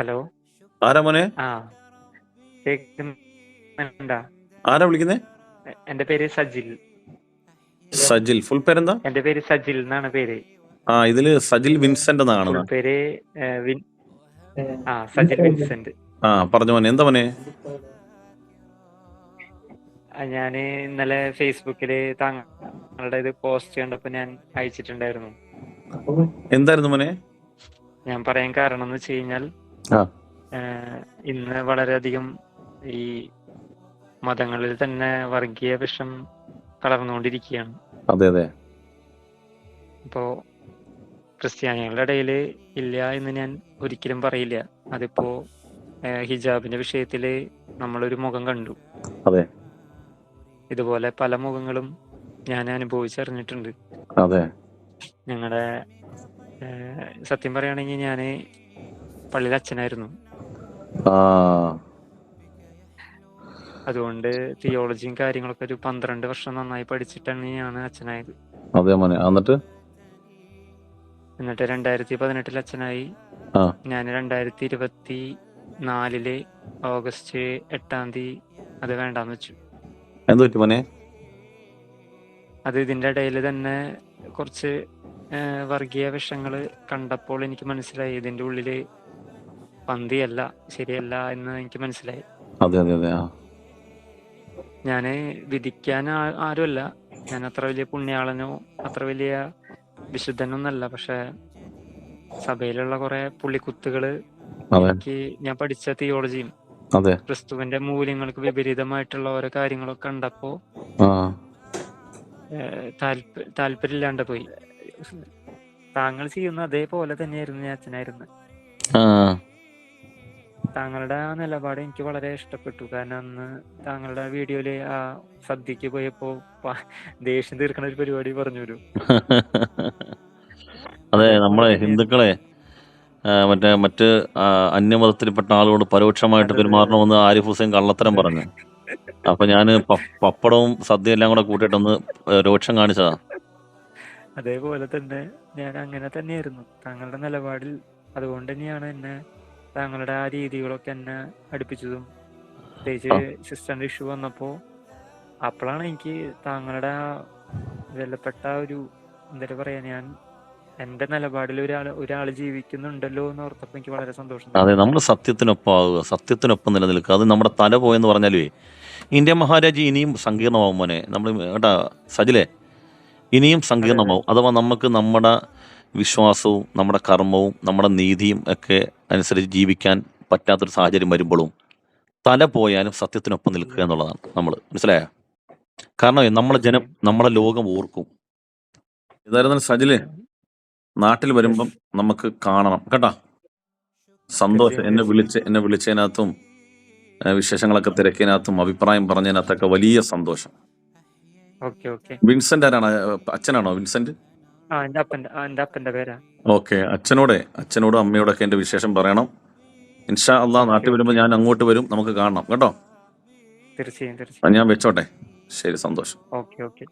Hello. ആരാ മോനെ? ആ. കേൾക്കുന്നുണ്ടാ ആരാ വിളിക്കുന്നേ? എന്റെ പേര് സജിൽ. സജിൽ. ഫുൾ പേരെന്താ? എന്റെ പേര് സജിൽ എന്നാണ് പേര്. ആ ഇതിൽ സജിൽ വിൻസെന്റ് എന്നാണ്. പേര് ആ സജിൽ വിൻസെന്റ് ആ പറഞ്ഞു മോനെ. എന്താ മോനെ? ഞാൻ ഞാൻ ഇന്നലെ ഫേസ്ബുക്കിൽ താങ്കളുടെ ഇത് പോസ്റ്റ് കണ്ടപ്പോ ഞാൻ അയച്ചിട്ടുണ്ടായിരുന്നു. എന്തായിരുന്നു മോനെ? ഞാൻ പറയാൻ കാരണം എന്ന് വെച്ച് കഴിഞ്ഞാൽ ഇന്ന് വളരെയധികം ഈ മതങ്ങളിൽ തന്നെ വർഗീയ വിഷം കലർന്നുകൊണ്ടിരിക്കുകയാണ് അതെ അതെ. ഇപ്പോ ക്രിസ്ത്യാനികളുടെ ഇടയിൽ ഇല്ല എന്ന് ഞാൻ ഒരിക്കലും പറയില്ല. അതിപ്പോ ഹിജാബിന്റെ വിഷയത്തിൽ നമ്മളൊരു മുഖം കണ്ടു. അതെ. ഇതുപോലെ പല മുഖങ്ങളും ഞാൻ അനുഭവിച്ചറിഞ്ഞിട്ടുണ്ട്. അതെ. ഞങ്ങളുടെ സത്യം പറയുകയാണെങ്കിൽ ഞാൻ പള്ളിയിൽ അച്ഛനായിരുന്നു അതുകൊണ്ട് തിയോളജിയും കാര്യങ്ങളൊക്കെ ഒരു പന്ത്രണ്ട് വർഷം നന്നായി പഠിച്ചിട്ടാണ് ഞാൻ അച്ഛനായത്. അതെ മോനെ. എന്നിട്ട്? എന്നിട്ട് രണ്ടായിരത്തി പതിനെട്ടിൽ അച്ഛനായി. ഞാൻ രണ്ടായിരത്തി ഇരുപത്തി നാലിൽ ഓഗസ്റ്റ് എട്ടാം തീയതി അത് വേണ്ടാന്ന് വെച്ചു. മോനെ? അത് ഇതിന്റെ ഇടയിൽ തന്നെ കുറച്ച് വർഗീയ വിഷങ്ങൾ കണ്ടപ്പോൾ എനിക്ക് മനസ്സിലായി. ഇതിന്റെ ഉള്ളിൽ പന്തിയല്ല ശരിയല്ല എന്ന് എനിക്ക് മനസ്സിലായി. അതെ അതെ അതെ ഞാൻ വിധിക്കാൻ ആരുമല്ല. ഞാൻ അത്ര വലിയ പുണ്യാളനോ അത്ര വലിയ വിശുദ്ധനൊന്നല്ല. പക്ഷെ സഭയിലുള്ള കുറെ പുള്ളിക്കുത്തുകൾ എനിക്ക് ഞാൻ പഠിച്ച തിയോളജിയും ക്രിസ്തുവിന്റെ മൂല്യങ്ങൾക്ക് വിപരീതമായിട്ടുള്ള ഓരോ കാര്യങ്ങളൊക്കെ കണ്ടപ്പോ താല്പര്യമില്ലാണ്ട് പോയി. താങ്കൾ ചെയ്യുന്ന അതേപോലെ തന്നെയായിരുന്നു ഞാൻ അച്ഛനായിരുന്നു. താങ്കളുടെ ആ നിലപാട് എനിക്ക് വളരെ ഇഷ്ടപ്പെട്ടു. കാരണം അന്ന് താങ്കളുടെ വീഡിയോയിൽ ആ സദ്യക്ക് പോയപ്പോ ദേഷ്യം തീർക്കണ ഒരു പരിപാടി പറഞ്ഞു വരും അതെ നമ്മളെ ഹിന്ദുക്കളെ മറ്റേ മറ്റ് അന്യമതത്തിൽപ്പെട്ട ആളുകളോട് പരോക്ഷമായിട്ട്. പെരുമാറണമെന്ന് ആരിഫ് ഹുസൈൻ കള്ളത്തരം പറഞ്ഞു. അപ്പൊ ഞാൻ പപ്പടവും സദ്യ എല്ലാം കൂടെ കൂട്ടിയിട്ടൊന്ന് രോക്ഷം കാണിച്ചതാ. അതേപോലെ തന്നെ ഞാൻ അങ്ങനെ തന്നെയായിരുന്നു. താങ്കളുടെ നിലപാടിൽ അതുകൊണ്ട് തന്നെയാണ് എന്നെ താങ്കളുടെ ആ രീതികളൊക്കെ എന്നെ അടുപ്പിച്ചതും. പ്രത്യേകിച്ച് സിസ്റ്ററിന്റെ ഇഷ്യൂ വന്നപ്പോ അപ്പോഴാണ് എനിക്ക് താങ്കളുടെ ആ വിലപ്പെട്ട ഒരു എന്താ പറയാ ഞാൻ എന്റെ നിലപാടിൽ ഒരാൾ ഒരാൾ ജീവിക്കുന്നുണ്ടല്ലോ എന്ന് ഓർത്തപ്പോ എനിക്ക് വളരെ സന്തോഷം അതെ നമ്മൾ സത്യത്തിനൊപ്പം ആവുക സത്യത്തിനൊപ്പം നിലനിൽക്കുക. അത് നമ്മുടെ തല പോയെന്ന് പറഞ്ഞാലേ ഇന്ത്യ മഹാരാജ് ഇനിയും സങ്കീർണമാവും മോനെ. നമ്മൾ കേട്ടാ സജിലെ ഇനിയും സങ്കീർണമാവും. അഥവാ നമുക്ക് നമ്മുടെ വിശ്വാസവും നമ്മുടെ കർമ്മവും നമ്മുടെ നീതിയും ഒക്കെ അനുസരിച്ച് ജീവിക്കാൻ പറ്റാത്തൊരു സാഹചര്യം വരുമ്പോഴും തല പോയാലും സത്യത്തിനൊപ്പം നിൽക്കുക എന്നുള്ളതാണ് നമ്മൾ മനസ്സിലായ? കാരണം നമ്മളെ ജനം നമ്മളെ ലോകം ഓർക്കും. ഇതായിരുന്നു സജിൽ നാട്ടിൽ വരുമ്പം നമുക്ക് കാണണം. കേട്ടാ? സന്തോഷം. എന്നെ വിളിച്ച് എന്നെ വിളിച്ചതിനകത്തും വിശേഷങ്ങളൊക്കെ തിരക്കിനകത്തും അഭിപ്രായം പറഞ്ഞതിനകത്തൊക്കെ വലിയ സന്തോഷം. വിൻസെന്റ് ആരാണ്? അച്ഛനാണോ വിൻസെന്റ് ഓക്കെ അച്ഛനോടെ അച്ഛനോടും അമ്മയോടൊക്കെ എന്റെ വിശേഷം പറയണം. ഇൻഷാ അള്ളാഹ് നാട്ടിൽ വരുമ്പോൾ ഞാൻ അങ്ങോട്ട് വരും നമുക്ക് കാണണം കേട്ടോ? തീർച്ചയായും. ഞാൻ വെച്ചോട്ടെ. ശരി സന്തോഷം. Okay okay.